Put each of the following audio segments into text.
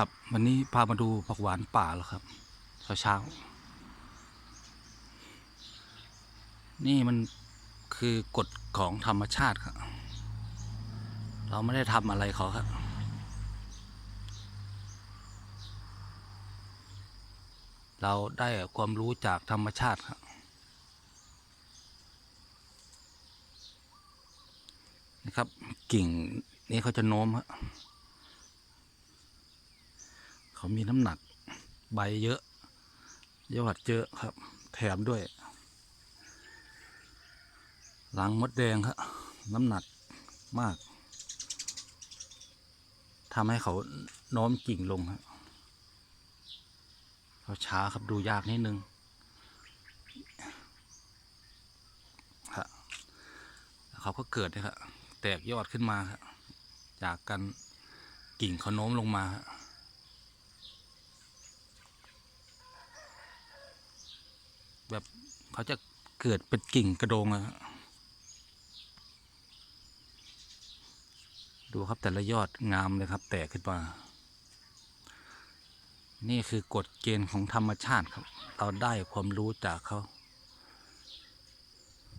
ครับ วันนี้พามาดูผักหวานป่าแล้วครับเช้าเช้าๆนี่มันคือกฎของธรรมชาติครับ เราไม่ได้ทำอะไรเขาครับ เราได้ความรู้จากธรรมชาติครับนะครับ กิ่งนี้เขาจะโน้มครับ เขามีน้ำหนัก ใบเยอะยอดเยอะครับ แถมด้วย หลังมดแดงครับน้ำหนักมากทำให้เขาโน้มกิ่งลงครับเขาช้าครับดูยากนิดนึงครับเขาก็เกิดนะครับแตกยอดขึ้นมาครับจากกันกิ่งเขาโน้มลงมาครับ แบบเขาจะเกิดเป็นกิ่งกระโดงอะดูครับแต่ละยอดงามเลยครับ แตกขึ้นมา นี่คือกฎเกณฑ์ของธรรมชาติครับ เราได้ความรู้จากเขา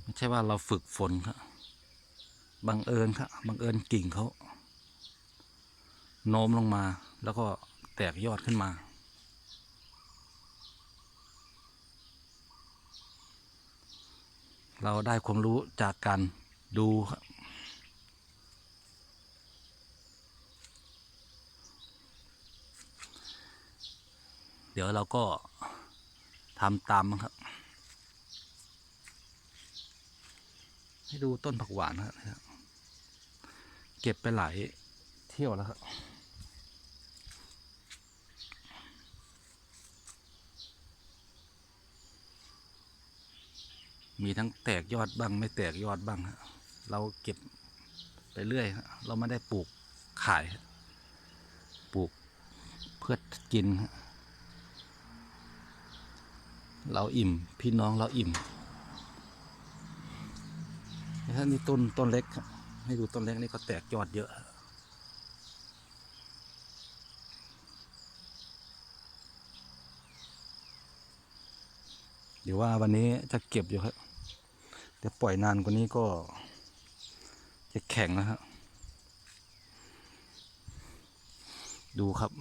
ไม่ใช่ว่าเราฝึกฝนครับบังเอิญครับบังเอิญกิ่งเขาโน้มลงมาแล้วก็แตกยอดขึ้นมา เราได้ความรู้จากการดูเดี๋ยวเราก็ทำตามครับ ให้ดูต้นผักหวานนะครับ เก็บไปหลายเที่ยวแล้วครับ มีทั้งแตกยอดบ้างไม่แตกยอดบ้างเราเก็บไปเรื่อยเราไม่ได้ปลูกขาย ปลูกเพื่อกิน เราอิ่ม พี่น้องเราอิ่มถ้านี่ต้นต้นเล็ก ให้ดูต้นเล็กนี่ก็แตกยอดเยอะเดี๋ยวว่าวันนี้จะเก็บอยู่ครับ เดี๋ยวปล่อยนานกว่านี้ก็จะแข็งนะครับดูครับ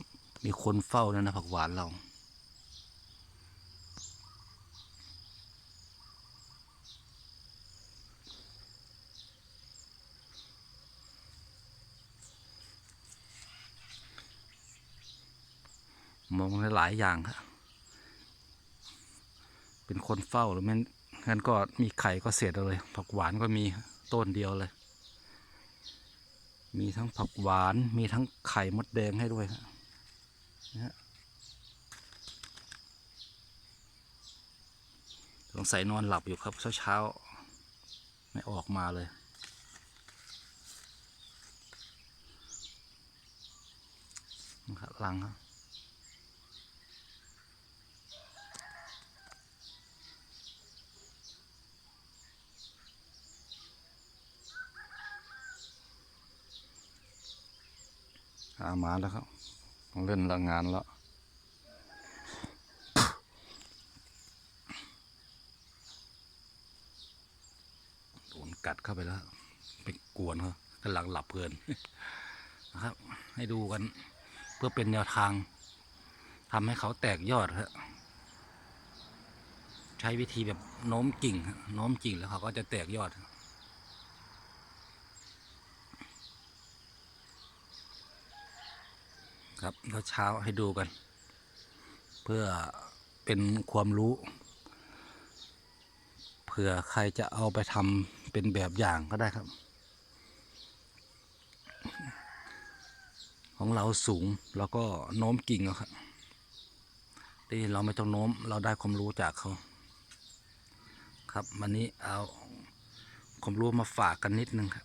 มีคนเฝ้าแล้วนะผักหวานเรา มองหลายอย่างครับเป็นคนเฝ้าหรือไม่ งั้นก็มีไข่ก็เสียดเลย ผักหวานก็มีต้นเดียวเลย มีทั้งผักหวานมีทั้งไข่มดแดงให้ด้วยนะสงสัยนอนหลับอยู่ครับเช้าๆ ไม่ออกมาเลยนะครับหลังครับ หามาแล้วครับ เล่นละงานแล้วโดนกัดเข้าไปแล้วไปกวนเขากำลังหลับเพลินนะครับ ให้ดูกันเพื่อเป็นแนวทางทำให้เขาแตกยอดครับใช้วิธีแบบโน้มกิ่งโน้มกิ่งแล้วเขาก็จะแตกยอดครับ แล้วเช้าให้ดูกัน เพื่อเป็นความรู้เผื่อใครจะเอาไปทำเป็นแบบอย่างก็ได้ครับ ของเราสูงเราก็โน้มกิ่งครับที่เราไม่ต้องโน้มเราได้ความรู้จากเขาครับวันนี้เอาความรู้มาฝากกันนิดนึงครับ